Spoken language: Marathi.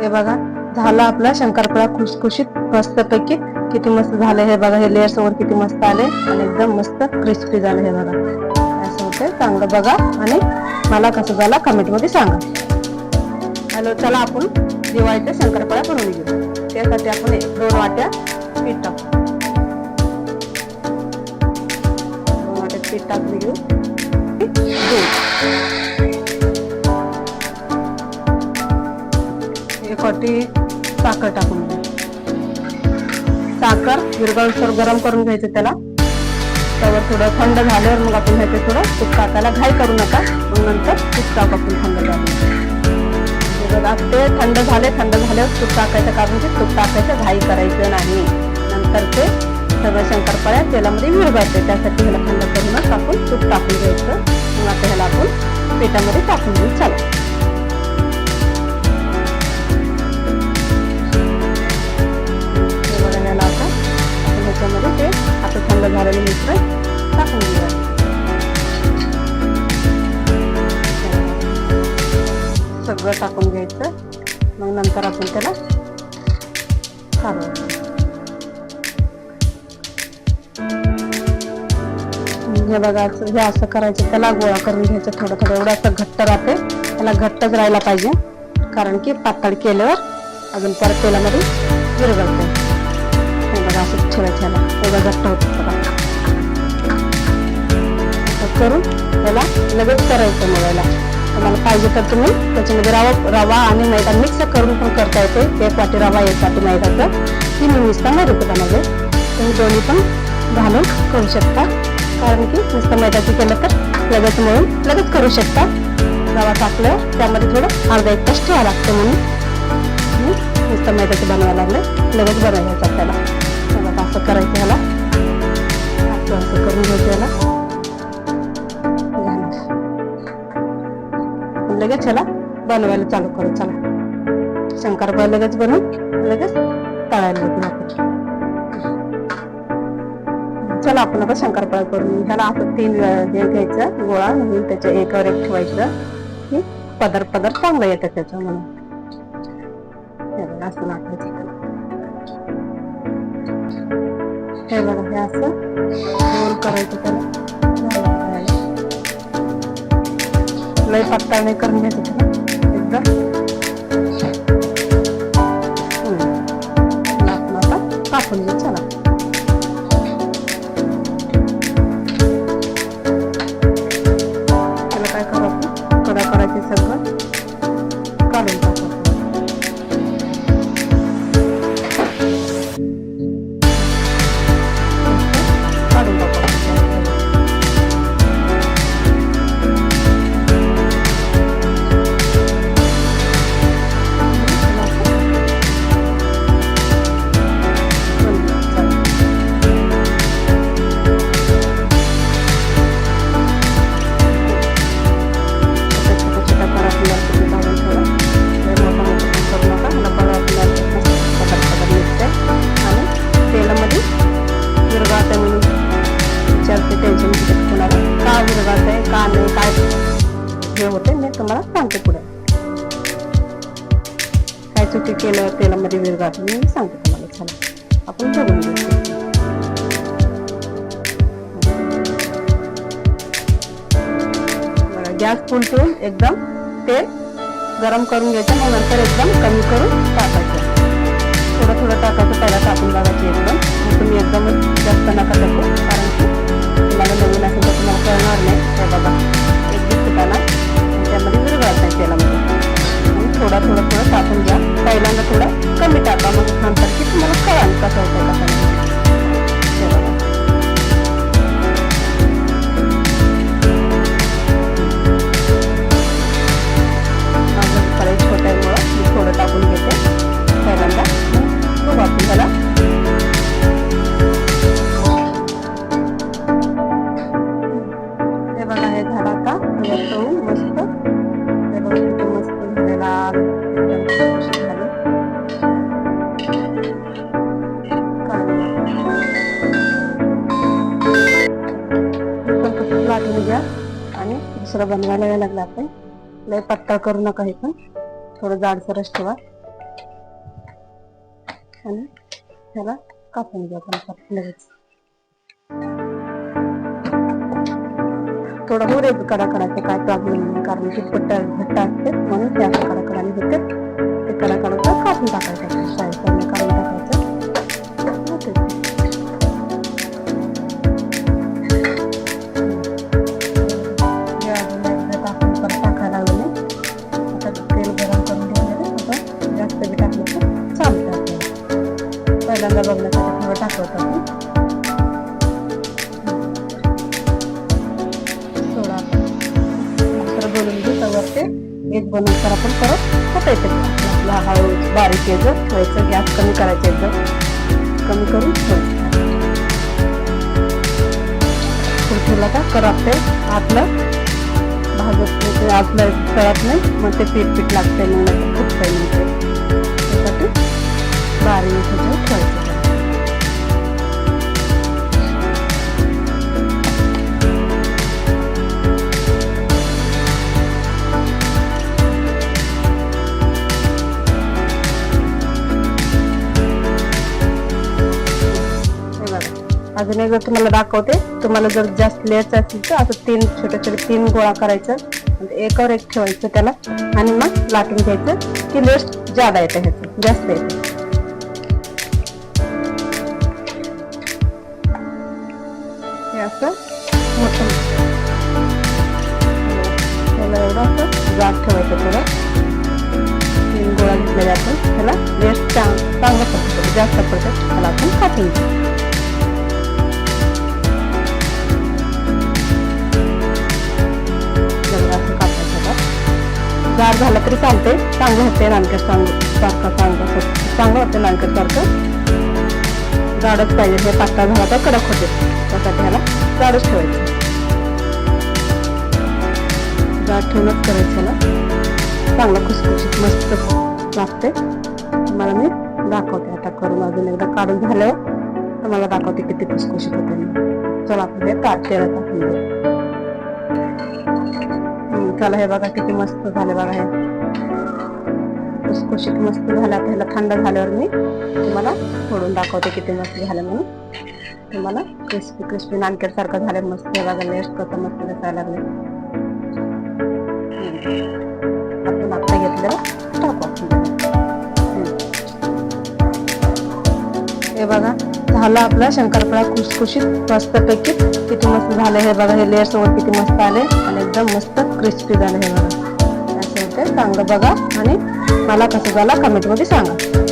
हे बघा झाला आपला शंकरपाळा खुसखुशीत मस्तपैकी. किती मस्त झालं हे बघा हे लेअर्स वर किती मस्त आले आणि एकदम मस्त क्रिस्पी झालं हे बघा. असं होते चांगलं बघा आणि मला कसं झाला कमेंटमध्ये सांगा. हॅलो चला आपण दिवाळीच्या शंकरपळा बनवून घेऊ. त्यासाठी आपण एक दोन वाट्या पीठ टाकू. दोन वाट्या पीठ टाकून घेऊ. दूध. एक वाटी साखर टाकून घ्या. साखर विरगळसर गरम करून घ्यायचं त्याला. त्यावर थोडं थंड झाल्यावर मग आपण घ्यायचं थोडं तूप टाकायला घाई करू नका. मग नंतर तूप टाक आपण थंड झालं ते थंड झाले थंड झाल्यावर तूप टाकायचं कारण ते म्हणजे तूप टाकायचं घाई करायचं नाही. नंतर ते सगळं शंकरपाळ्या तेलामध्ये विरघळते. त्यासाठी ह्याला थंड करूनच आपण तूप टाकून घ्यायचं. मग आता ह्याला आपण पेटामध्ये टाकून देऊ. चला. मग नंतर आपण त्याला काढायचं हे बघा हे असं करायचं त्याला गोळा करून घ्यायचं थोडं थोडं. एवढं असं घट्ट राहते. त्याला घट्टच राहायला पाहिजे. कारण की पातळ केल्यावर अजून परत तेलामध्ये विरघळते. हे बघा असं ठेवायचं ह्याला एवढं घट्ट होतं बघा. करून त्याला लगेच करायचं मगायला तुम्हाला पाहिजे तर तुम्ही त्याच्यामध्ये रवा रवा आणि मैदा मिक्स करून पण करता येते. एक वाटी रवा एक वाटी मैदाचं ती मी नुसतं मैद्याचं तुम्ही दोन्ही पण घालून करू शकता. कारण की नुसतं मैदाचं केलं तर लगेच म्हणून लगेच करू शकता. रवा टाकलं त्यामध्ये थोडं अर्धा एक तास ठेवा लागतं म्हणून. मी नुसतं मैद्याचं बनवायला लागलं लगेच बनवायचं आपल्याला. असं करायचं ह्याला. असं असं करून घ्यायचं ह्याला. आपण लगेच ह्याला बनवायला चालू करू चला. शंकरपाळ्या लगेच बनवून लगेच तळायला घेऊ आपण चला आपण आता शंकरपाळ्या करून ह्याला असं तीन हे घ्यायचं गोळा म्हणून त्याच्या एकावर एक ठेवायचं. की पदर पदर चांगलं येतं त्याचं म्हणून. हे बघा असं लाटायचं हे बघा हे असं गोल करायचं त्याला. लय पातळ नाही करून घ्यायचं एकदम तेल तेलामध्ये विरघळत मी सांगते तुम्हाला चला आपण बघून घेऊ गॅस फुल ठेवून एकदम तेल गरम करून घ्यायचं मग नंतर एकदम कमी करून टाकायचं. थोडं दुसरं बनवायला वेळ लागला आपण लय पत्ता करू नका हे पण. थोडं जाडसरच ठेवा. आणि त्याला कापून घ्या आपण लगेच. थोडं होऊ रे कडा काय प्रॉब्लेम नाही कारण की पट्ट घट्ट असते म्हणून ते असं कडा होते. ते कडाकडाचं कापून टाकायचं. पहिल्यांदा बघण्यासाठी थोडं टाकवत आपण बोलून घेऊ तवर ते. एक बनवून तर आपण परत होतायचं आपला हळू बारीक यायचं ठेवायचं गॅस कमी करायचं एकदम कमी करून ठेवायचं ठेवला का? करपते आतलं भाजत नाही ते आतलं कळत नाही. मग ते पीठ पीठ लागते मग खूप फुटतंय त्यासाठी अजून एकदा तुम्हाला दाखवते. तुम्हाला जर जास्त लेट असतील तर असं तीन छोटे छोटे तीन गोळा करायचं. म्हणजे एकावर एक ठेवायचं त्याला. आणि मग लाटून घ्यायचं. की लेअर्स जादा येतं ह्याचं. जास्त येतं. हे असं मोठं त्याला एवढं असं जाड ठेवायचं थोडं तीन गोळा घेतलेला आपण. त्याला वेस्ट चांग चांगलं पडतं जास्त पडतं त्याला आपण कापून जाड झालं तरी चालते चांगलं होते नानकर सांग सारखं चांगलं चांगलं होते नानकर सारखं. जाडच पाहिजे हे पातळ झाला तर कडक होते. त्यासाठी ह्याला जाडच ठेवायचं. जाड ठेवूनच करायचं ह्याला. चांगलं खुसखुशीत मस्त लागते मला मी दाखवते आता करून अजून एकदा. काढून झाल्यावर तुम्हाला दाखवते किती खुसखुशीत होते. चला आपण हे ताट तेलात झालं चला हे बघा किती मस्त झाले बघा हे. खुसखुशीत मस्त झालं. आता ह्याला थंड झाल्यावर मी तुम्हाला फोडून दाखवते किती मस्त झालं म्हणून. तुम्हाला क्रिस्पी क्रिस्पी नानकेट सारखं झालं मस्त हे बघा लेस्ट कसं मस्त दिसायला लागले आपण आता घेतलेलं टाकू हे बघा झाला आपला. शंकरपाळा खुसखुशीत मस्तपैकी किती मस्त झालं हे बघा. हे लेअरसोबत किती मस्त आले. आणि एकदम मस्त क्रिस्पी झालं हे बघा. असं होते चांगलं बघा आणि मला कसं झाला कमेंटमध्ये सांगा.